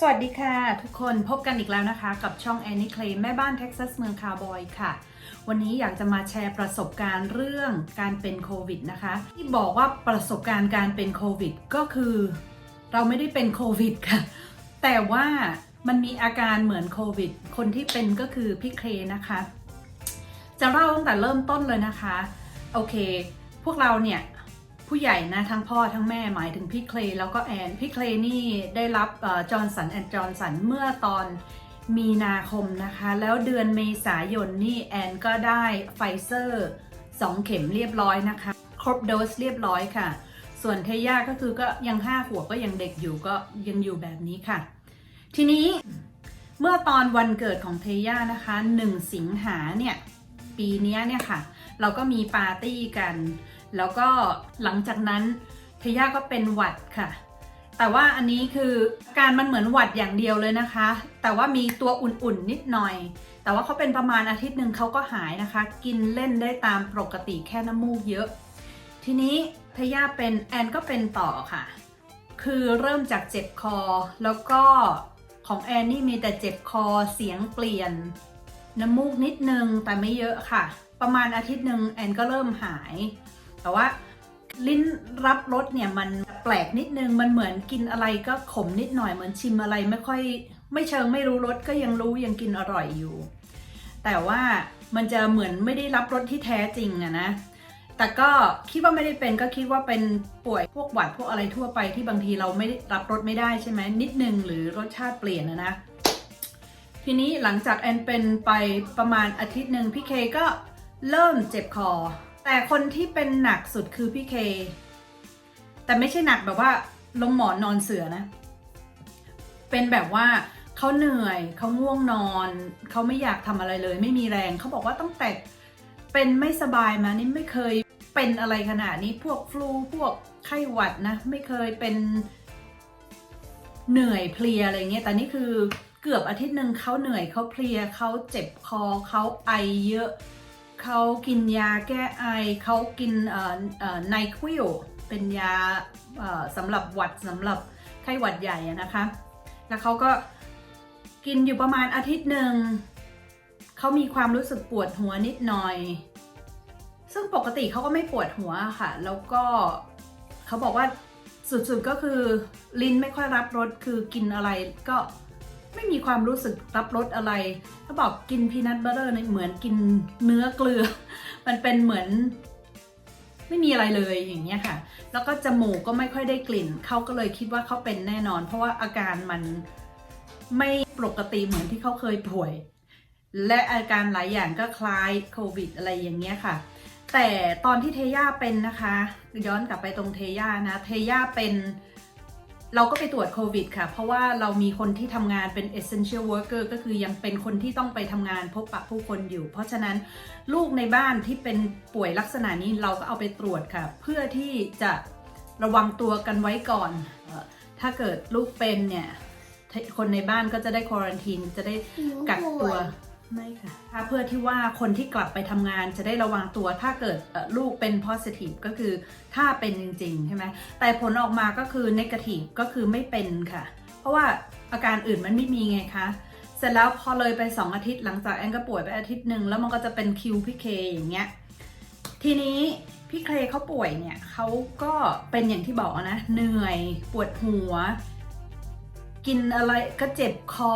สวัสดีค่ะ ทุกคนพบกันอีกแล้วนะคะ กับช่อง Annie Clay แม่บ้านเท็กซัสเมืองคาวบอยค่ะ วันนี้อยากจะมาแชร์ประสบการณ์เรื่องการเป็นโควิดนะคะ ที่บอกว่าประสบการณ์การเป็นโควิดก็คือ เราไม่ได้เป็นโควิดค่ะ แต่ว่ามันมีอาการเหมือนโควิด คนที่เป็นก็คือพี่เคลนะคะ จะเล่าตั้งแต่เริ่มต้นเลยนะคะ โอเค พวกเราเนี่ย ผู้ใหญ่นะทั้งพ่อทั้งแม่หมายถึงพี่เคลย์แล้วก็แอนพี่เคลย์นี่ได้รับจอร์นสันแอนจอร์นสันเมื่อตอนมีนาคมนะคะ แล้วเดือนเมษายนนี่แอนก็ได้ไฟเซอร์2 เข็มเรียบร้อยนะคะ ครบโดสเรียบร้อยค่ะ ส่วนเทย่าก็คือก็ยังห้าขวบก็ยังเด็กอยู่ก็ยังอยู่แบบนี้ค่ะ ทีนี้เมื่อตอนวันเกิดของเทย่านะคะ 1 สิงหาเนี่ย ปีนี้เนี่ยค่ะ เราก็มีปาร์ตี้กัน แล้วก็หลังจากนั้นเทย่าก็เป็นหวัดค่ะ แต่ว่าอันนี้คือการมันเหมือนหวัดอย่างเดียวเลยนะคะ แต่ว่ามีตัวอุ่นๆนิดหน่อย แต่ว่าเขาเป็นประมาณอาทิตย์หนึ่งเขาก็หายนะคะ กินเล่นได้ตามปกติแค่น้ำมูกเยอะ ทีนี้เทย่าเป็นแอนก็เป็นต่อค่ะ คือเริ่มจากเจ็บคอแล้วก็ของแอนนี่มีแต่เจ็บคอเสียงเปลี่ยน น้ำมูกนิดนึงแต่ไม่เยอะค่ะ ประมาณอาทิตย์หนึ่งแอนก็เริ่มหาย แต่ว่าลิ้นรับรสเนี่ยมันแปลกนิดนึงมันเหมือนกินอะไรก็ขมนิดหน่อยเหมือนชิมอะไรไม่ค่อย ไม่เชิงไม่รู้รสก็ยังรู้ยังกินอร่อยอยู่ แต่ว่ามันจะเหมือนไม่ได้รับรสที่แท้จริงอะนะแต่ก็คิดว่าไม่ได้เป็นก็คิดว่าเป็นป่วยพวกหวัดพวกอะไรทั่วไปที่บางทีเราไม่รับรสไม่ได้ใช่ไหมนิดนึงหรือรสชาติเปลี่ยนนะนะ ทีนี้หลังจากแอนเป็นไปประมาณอาทิตย์หนึ่งพี่เคก็เริ่มเจ็บคอ แต่คนที่เป็นหนักสุดคือพี่เค แต่ไม่ใช่หนักแบบว่าลงหมอนนอนเสือนะ เป็นแบบว่าเขาเหนื่อยเขาง่วงนอน เขาไม่อยากทำอะไรเลย ไม่มีแรงเขาบอกว่าตั้งแต่เป็นไม่สบายมานี่ไม่เคยเป็นอะไรขนาดนี้พวกฟลูพวกไข้หวัดนะ ไม่เคยเป็นเหนื่อยเพลียอะไรเงี้ยแต่นี่คือ เกือบอาทิตย์หนึ่งเขาเหนื่อยเขาเพลียเขาเจ็บคอเขาไอเยอะเขากินยาแก้ไอเขากินเอ่อไนควิลเป็นยาสำหรับหวัดสำหรับไข้หวัดใหญ่นะคะ แล้วเขาก็กินอยู่ประมาณอาทิตย์หนึ่งเขามีความรู้สึกปวดหัวนิดหน่อย ซึ่งปกติเขาก็ไม่ปวดหัวค่ะ แล้วก็เขาบอกว่าสุดๆก็คือลิ้นไม่ค่อยรับรสคือกินอะไรก็ ไม่มีความรู้สึกรับรสอะไรเขาบอกกินพีนัทบัตเตอร์เนี่ยเหมือนกินเนื้อเกลือ มันเป็นเหมือน ไม่มีอะไรเลยอย่างเงี้ยค่ะ แล้วก็จมูกก็ไม่ค่อยได้กลิ่น เขาก็เลยคิดว่าเขาเป็นแน่นอน เพราะว่าอาการมันไม่ปกติเหมือนที่เขาเคยป่วย และอาการหลายอย่างก็คล้ายโควิดอะไรอย่างเงี้ยค่ะ แต่ตอนที่เทย่าเป็นนะคะ ย้อนกลับไปตรงเทย่านะ เทย่าเป็น เราก็ไปตรวจโควิดค่ะ เพราะว่าเรามีคนที่ทำงานเป็น essential worker ก็คือยังเป็นคนที่ต้องไปทำงานพบปะผู้คนอยู่ เพราะฉะนั้นลูกในบ้านที่เป็นป่วยลักษณะนี้เราก็เอาไปตรวจค่ะ เพื่อที่จะระวังตัวกันไว้ก่อน ถ้าเกิดลูกเป็นเนี่ย คนในบ้านก็จะได้ควอรันทีนจะได้กักตัว ไม่ค่ะถ้าเพื่อที่ว่าคนที่กลับไปทำงานจะได้ระวังตัวถ้าเกิดลูกเป็น positive ก็คือถ้าเป็นจริงๆใช่ไหมแต่ผลออกมาก็คือ negative ก็คือไม่เป็นค่ะ เพราะว่าอาการอื่นมันไม่มีไงคะเสร็จแล้วพอเลยไป 2 อาทิตย์หลังจากแอนก็ป่วยไปอาทิตย์หนึ่งแล้วมันก็จะเป็นคิวพี่เคอย่างเงี้ยทีนี้พี่เคเขาป่วยเนี่ยเขาก็เป็นอย่างที่บอกนะเหนื่อยปวดหัว กินอะไรก็เจ็บคอ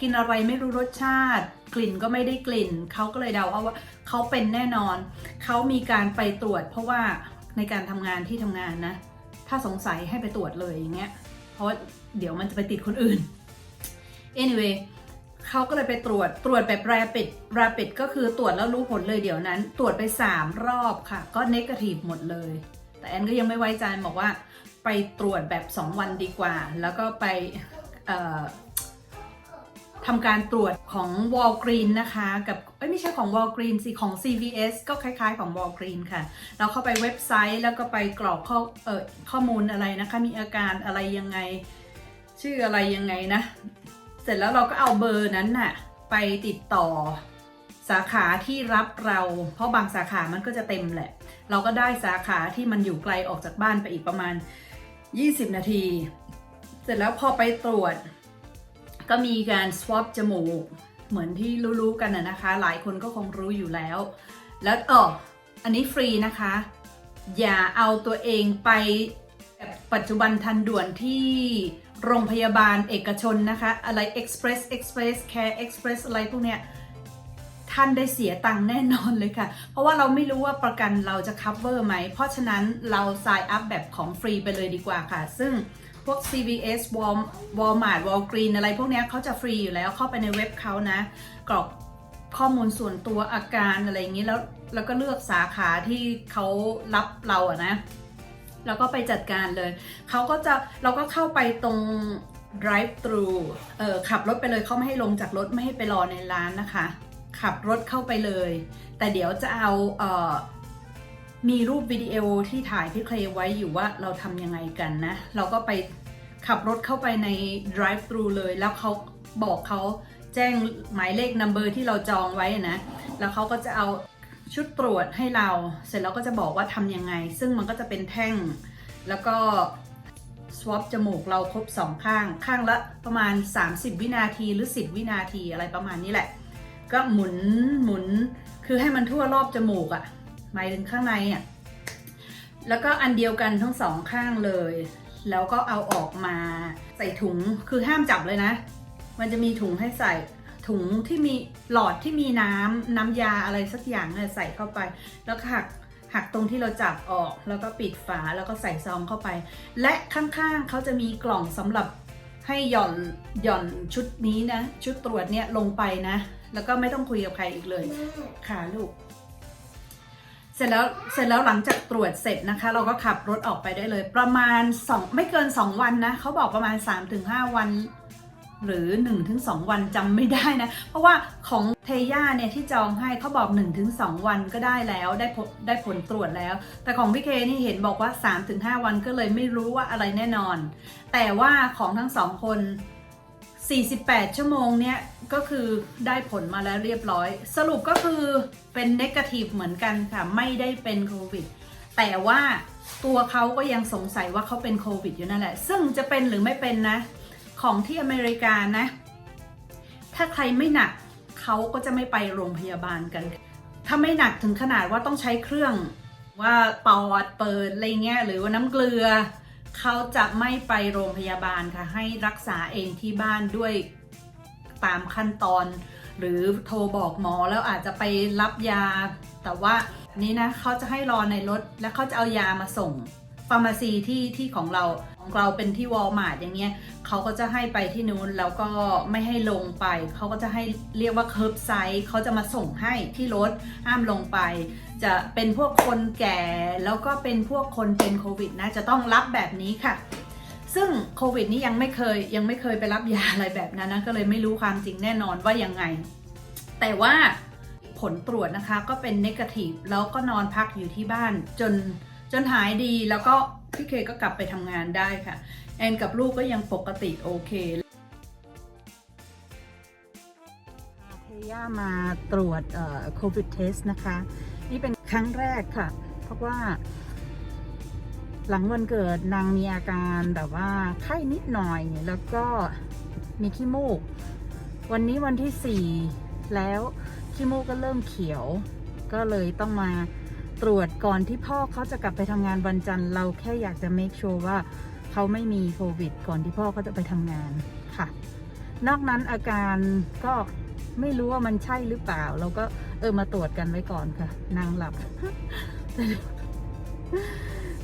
กินอะไรไม่รู้รสชาติ กลิ่นก็ไม่ได้กลิ่น เขาก็เลยเดาเอาว่าเขาเป็นแน่นอน เขามีการไปตรวจ เพราะว่าในการทำงานที่ทำงานนะ ถ้าสงสัยให้ไปตรวจเลยอย่างเงี้ย เพราะเดี๋ยวมันจะไปติดคนอื่น anyway เขาก็เลยไปตรวจตรวจแบบ rapid rapid ก็คือตรวจแล้วรู้ผลเลยเดี๋ยวนั้น ตรวจไป 3 รอบค่ะ ก็ negative หมดเลย แต่แอนก็ยังไม่ไว้ใจบอกว่า ไปตรวจแบบ 2 วันดีกว่า แล้วก็ไปทำการตรวจของ Walgreen นะคะ กับเอ้ไม่ใช่ของ Walgreen สิ ของ CVS ก็คล้ายๆของ Walgreen ค่ะ เราเข้าไปเว็บไซต์แล้วก็ไปกรอกข้อออข้อมูลอะไรนะคะ มีอาการอะไรยังไง ชื่ออะไรยังไงนะ เสร็จแล้วเราก็เอาเบอร์นั้นน่ะ ไปติดต่อสาขาที่รับเรา เพราะบางสาขามันก็จะเต็มแหละ เราก็ได้สาขาที่มันอยู่ไกลออกจากบ้านไปอีกประมาณ 20 นาที เสร็จแล้วพอไปตรวจ ก็มีการ swap จมูก เหมือนที่รู้ๆกันนะนะคะ หลายคนก็คงรู้อยู่แล้ว แล้วเอออันนี้ฟรีนะคะ อย่าเอาตัวเองไปแบบปัจจุบันทันด่วนที่โรงพยาบาลเอกชนนะคะ อะไร Express Express Care Express อะไรพวกเนี้ย ท่านได้เสียตังค์แน่นอนเลยค่ะ เพราะว่าเราไม่รู้ว่าประกันเราจะ cover ไหม เพราะฉะนั้นเรา sign up แบบของฟรีไปเลยดีกว่าค่ะ ซึ่งพวก CVS Walmart Walgreen อะไรพวกนี้เขาจะฟรีอยู่แล้วเข้าไปในเว็บเขานะ กรอกข้อมูลส่วนตัวอาการอะไรอย่างนี้แล้วแล้วก็เลือกสาขาที่เขารับเราอะนะ แล้วก็ไปจัดการเลย เขาก็จะเราก็เข้าไปตรง drive thru เออขับรถไปเลยเขาไม่ให้ลงจากรถไม่ให้ไปรอในร้านนะคะ ขับรถเข้าไปเลย แต่เดี๋ยวจะเอาเออมีรูปวิดีโอที่ถ่ายพี่เคลไว้อยู่ว่าเราทำยังไงกันนะ เราก็ไปขับรถเข้าไปใน drive thru เลยแล้วเขาบอกเขาแจ้งหมายเลข number ที่เราจองไว้นะ แล้วเขาก็จะเอาชุดตรวจให้เรา เสร็จแล้วก็จะบอกว่าทำยังไง ซึ่งมันก็จะเป็นแท่ง แล้วก็ swap จมูกเราครบสองข้าง ข้างละประมาณ 30 วินาทีหรือ 10 วินาทีอะไรประมาณนี้แหละ ก็หมุนหมุนคือให้มันทั่วรอบจมูกอะ่ะหมายถึงข้างในอะ่ะแล้วก็อันเดียวกันทั้งสองข้างเลย แล้วก็เอาออกมาใส่ถุงคือห้ามจับเลยนะ มันจะมีถุงให้ใส่ถุงที่มีหลอดที่มีน้ำน้ำยาอะไรสักอย่างเนี่ยใส่เข้าไป แล้วหักหักตรงที่เราจับออก แล้วก็ปิดฝาแล้วก็ใส่ซองเข้าไป และข้างๆเขาจะมีกล่องสำหรับให้หย่อนหย่อนชุดนี้นะ ชุดตรวจเนี่ยลงไปนะ แล้วก็ไม่ต้องคุยกับใครอีกเลย ค่ะลูก เสร็จแล้วเสร็จแล้วหลังจากตรวจเสร็จนะคะ เราก็ขับรถออกไปได้เลย ประมาณ2ไม่เกิน 2 วันนะเขาบอกประมาณ 3-5 วัน หรือ 1-2 วันจำไม่ได้นะ เพราะว่าของเทย่าเนี่ยที่จองให้เขาบอก 1-2 วันก็ได้แล้วได้ผลได้ผลตรวจแล้ว แต่ของพี่เคนี่เห็นบอกว่า 3-5 วันก็เลยไม่รู้ว่าอะไรแน่นอน แต่ว่าของทั้งสองคน 48 ชั่วโมงเนี่ยก็คือได้ผลมาแล้วเรียบร้อย สรุปก็คือเป็นเนกาทีฟเหมือนกันค่ะ ไม่ได้เป็นโควิด แต่ว่าตัวเขาก็ยังสงสัยว่าเขาเป็นโควิดอยู่นั่นแหละ ซึ่งจะเป็นหรือไม่เป็นนะ ของที่อเมริกานะ ถ้าใครไม่หนักเขาก็จะไม่ไปโรงพยาบาลกัน ถ้าไม่หนักถึงขนาดว่าต้องใช้เครื่องว่าปอดเปิดอะไรเงี้ยหรือว่าน้ำเกลือ เขาจะไม่ไปโรงพยาบาลค่ะ ให้รักษาเองที่บ้านด้วยตามขั้นตอน หรือโทรบอกหมอแล้วอาจจะไปรับยา แต่ว่านี้นะเขาจะให้รอในรถ แล้วเขาจะเอายามาส่งฟาร์มาซีที่ที่ของเรา ของเราเป็นที่วอลมาร์ทอย่างเงี้ยเขาก็จะให้ไปที่นู้นแล้วก็ไม่ให้ลงไป เขาก็จะให้เรียกว่าเคิร์บไซด์เขาจะมาส่งให้ที่รถห้ามลงไป จะเป็นพวกคนแก่แล้วก็เป็นพวกคนเป็นโควิดนะจะต้องรับแบบนี้ค่ะซึ่งโควิดนี้ยังไม่เคยยังไม่เคยไปรับยาอะไรแบบนั้นนะก็เลยไม่รู้ความจริงแน่นอนว่ายังไง แต่ว่าผลตรวจนะคะก็เป็นเนกาทีฟแล้วก็นอนพักอยู่ที่บ้านจนจนหายดีแล้วก็ พี่เคก็กลับไปทำงานได้ค่ะ แอนกับลูกก็ยังปกติโอเคเทย่ามาตรวจโควิดเทสนะคะ นี่เป็นครั้งแรกค่ะ เพราะว่าหลังวันเกิดนางมีอาการแบบว่าไข้นิดหน่อยแล้วก็มีขี้มูก วันนี้วันที่สี่แล้วขี้มูกก็เริ่มเขียว ก็เลยต้องมา ตรวจก่อนที่พ่อเขาจะกลับไปทำงานวันจันทร์เราแค่อยากจะ make sure ว่าเขาไม่มีโควิด ก่อนที่พ่อเขาจะไปทำงานค่ะ นอกนั้นอาการก็ไม่รู้ว่ามันใช่หรือเปล่า เราก็เออมาตรวจกันไว้ก่อนค่ะ นางหลับ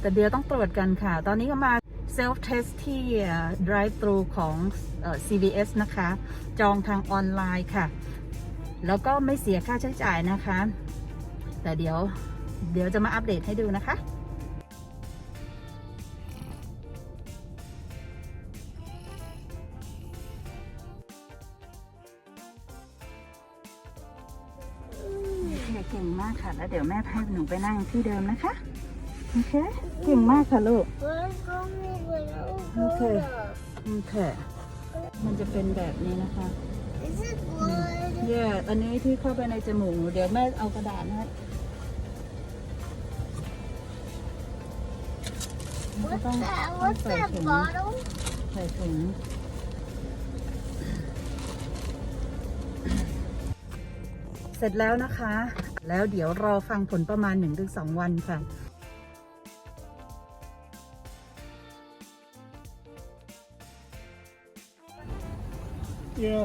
แต่เดี๋ยวต้องตรวจกันค่ะ ตอนนี้ก็มาเซลฟ์เทสที่ drive thru ของ CVS นะคะ จองทางออนไลน์ค่ะ แล้วก็ไม่เสียค่าใช้จ่ายนะคะ แต่เดี๋ยว เดี๋ยวจะมาอัปเดตให้ดูนะคะเก่งมากค่ะ แล้วเดี๋ยวแม่พาหนูไปนั่งที่เดิมนะคะ โอเค เก่งมากค่ะลูก โอเค โอเค มันจะเป็นแบบนี้นะคะ Is it blood? เย่อันนี้ที่เข้าไปในจมูก เดี๋ยวแม่เอากระดาษ ต้องใส่ถุงใส่ถุงเสร็จแล้วนะคะ แล้วเดี๋ยวรอฟังผลประมาณ 1-2 วันค่ะเยอะ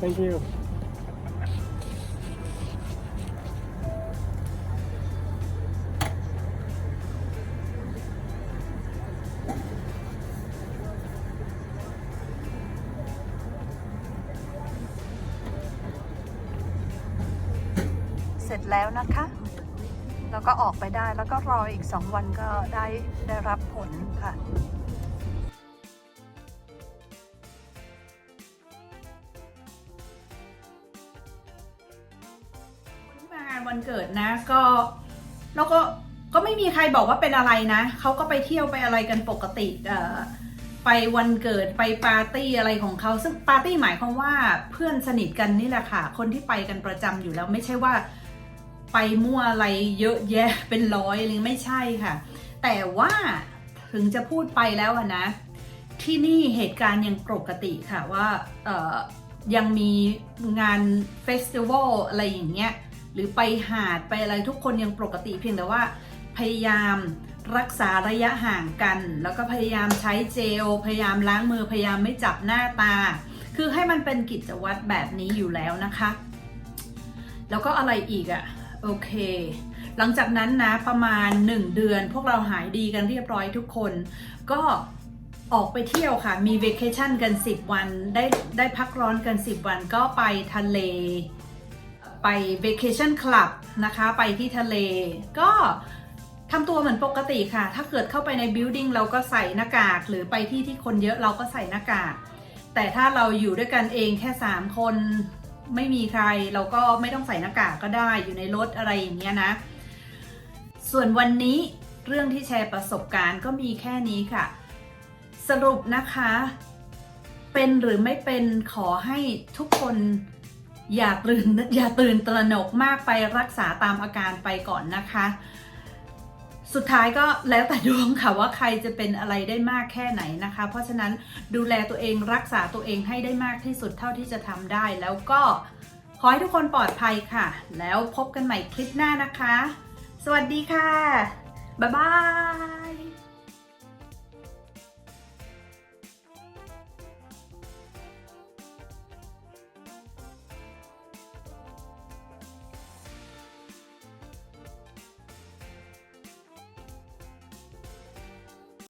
Thank you. เสร็จแล้วนะคะ แล้วก็ออกไปได้แล้วก็รออีก 2 วันก็ได้ได้รับผลค่ะ วันเกิดนะ ก็แล้วก็ก็ไม่มีใครบอกว่าเป็นอะไรนะเขาก็ไปเที่ยวไปอะไรกันปกติเอ่อไปวันเกิดไปปาร์ตี้อะไรของเขาซึ่งปาร์ตี้หมายความว่าเพื่อนสนิทกันนี่แหละค่ะ คนที่ไปกันประจำอยู่แล้วไม่ใช่ว่าไปมั่วอะไรเยอะแยะเป็นร้อยอะไรไม่ใช่ค่ะ แต่ว่าถึงจะพูดไปแล้วนะ ที่นี่เหตุการณ์ยังปกติค่ะว่าเอ่อยังมีงานเฟสติวัลอะไรอย่างเงี้ย รือไปหาดไปอะไรทุกคนยังปกติเพียงแต่ว่าพยายามรักษาระยะห่างกัน แล้วก็พยายามใช้เจล พยายามล้างมือพยายามไม่จับหน้าตา คือให้มันเป็นกิจวัตรแบบนี้อยู่แล้วนะคะ แล้วก็อะไรอีกอะโอเคหลังจากนั้นนะประมาณ 1 เดือนพวกเราหายดีกันเรียบร้อยทุกคน ก็ออกไปเที่ยวค่ะ มีเวกเคชั่นกัน 10 วัน ได้ได้พักร้อนกัน 10 วันก็ไปทะเล ไปเวเคชั่นคลับนะคะ ไปที่ทะเล ก็ทำตัวเหมือนปกติค่ะ ถ้าเกิดเข้าไปในบิ l ดิ้งเราก็ใส่หน้ากาก หรือไปที่ที่คนเยอะเราก็ใส่หน้ากาก แต่ถ้าเราอยู่ด้วยกันเองแค่ 3 คนไม่มีใครเราก็ไม่ต้องใส่หน้ากากก็ได้อยู่ในรถอะไรอย่างเงี้ยนะ ส่วนวันนี้เรื่องที่แชร์ประสบการณ์ก็มีแค่นี้ค่ะ สรุปนะคะ เป็นหรือไม่เป็นขอให้ทุกคน อย่าตื่นอย่าตื่นตระหนกมากไปรักษาตามอาการไปก่อนนะคะ สุดท้ายก็แล้วแต่ดวงค่ะว่าใครจะเป็นอะไรได้มากแค่ไหนนะคะ เพราะฉะนั้นดูแลตัวเองรักษาตัวเองให้ได้มากที่สุดเท่าที่จะทำได้ แล้วก็ขอให้ทุกคนปลอดภัยค่ะ แล้วพบกันใหม่คลิปหน้านะคะ สวัสดีค่ะ บ๊ายบาย